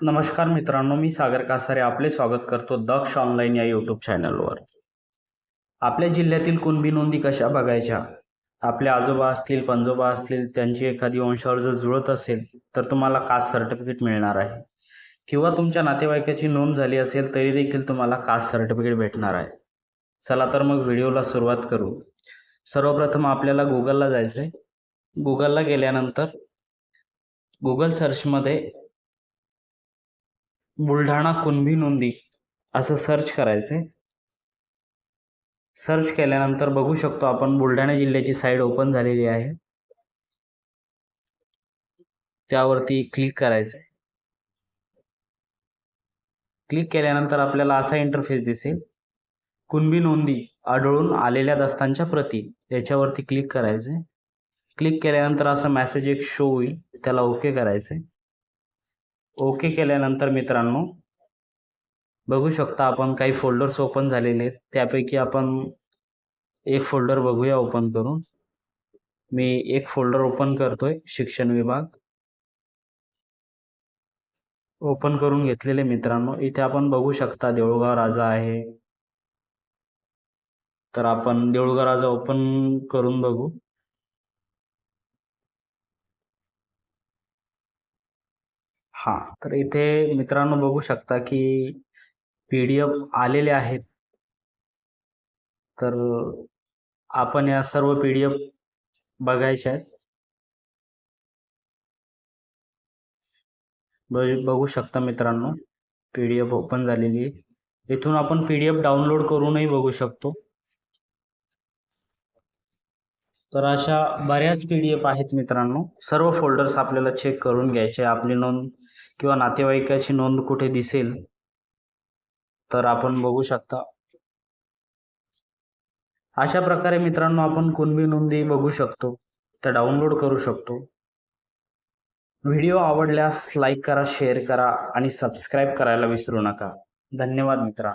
नमस्कार मित्रांनो मी सागर कासारे आपले स्वागत करतो दक्ष ऑनलाईन या यूट्यूब चॅनलवर आपल्या जिल्ह्यातील कुणबी नोंदी कशा बघायच्या? आपले आजोबा असतील पणजोबा असतील त्यांची एखादी वंशावर जर जुळत असेल तर तुम्हाला कास्ट सर्टिफिकेट मिळणार आहे. किंवा तुमच्या नातेवाईकाची नोंद झाली असेल तरी देखील तुम्हाला कास्ट सर्टिफिकेट भेटणार आहे. चला तर मग व्हिडिओला सुरुवात करू. सर्वप्रथम आपल्याला गुगलला जायचं आहे गुगलला गेल्यानंतर गुगल सर्चमध्ये बुलढाणा कुणबी नोंदी असं सर्च करायचं सर्च केल्यानंतर बघू शकतो आपण बुलढाणा जिल्ह्याची साईड ओपन झालेली आहे. त्यावरती क्लिक करायचं क्लिक केल्यानंतर आपल्याला असा इंटरफेस दिसेल. कुणबी नोंदी आढळून आलेल्या दस्तांच्या प्रती याच्यावरती क्लिक करायचं क्लिक केल्यानंतर असा मेसेज एक शो होईल. त्याला ओके करायचं ओके केल्यानंतर मित्रांनो बघू शकता आपण काही फोल्डर्स ओपन झालेले आहेत. त्यापैकी आपण एक फोल्डर बघूया ओपन करून. मी एक फोल्डर ओपन करतोय शिक्षण विभाग. ओपन करून घेतलेले मित्रांनो इथे आपण बघू शकता देऊळगाव राजा आहे. तर आपण देऊळगाव राजा ओपन करून बघू. हा. तर इथे मित्रांनो बघू शकता की पी डी एफ आलेले आहेत. तर आपण या सर्व पी डी एफ बघायच्या आहेत. बघू शकता मित्रांनो पी डी एफ ओपन झालेली आहे. इथून आपण पी डी एफ डाउनलोड करूनही बघू शकतो. तर अशा बऱ्याच पी डी एफ आहेत मित्रांनो. सर्व फोल्डर्स आपल्याला चेक करून घ्यायचे. आपली नोंद किंवा नातेवाईकाची नोंद कुठे दिसेल तर आपण बघू शकता. अशा प्रकारे मित्रांनो आपण कुणबी नोंदी बघू शकतो त्या डाउनलोड करू शकतो. व्हिडिओ आवडल्यास लाईक करा शेअर करा आणि सबस्क्राईब करायला विसरू नका. धन्यवाद मित्रा.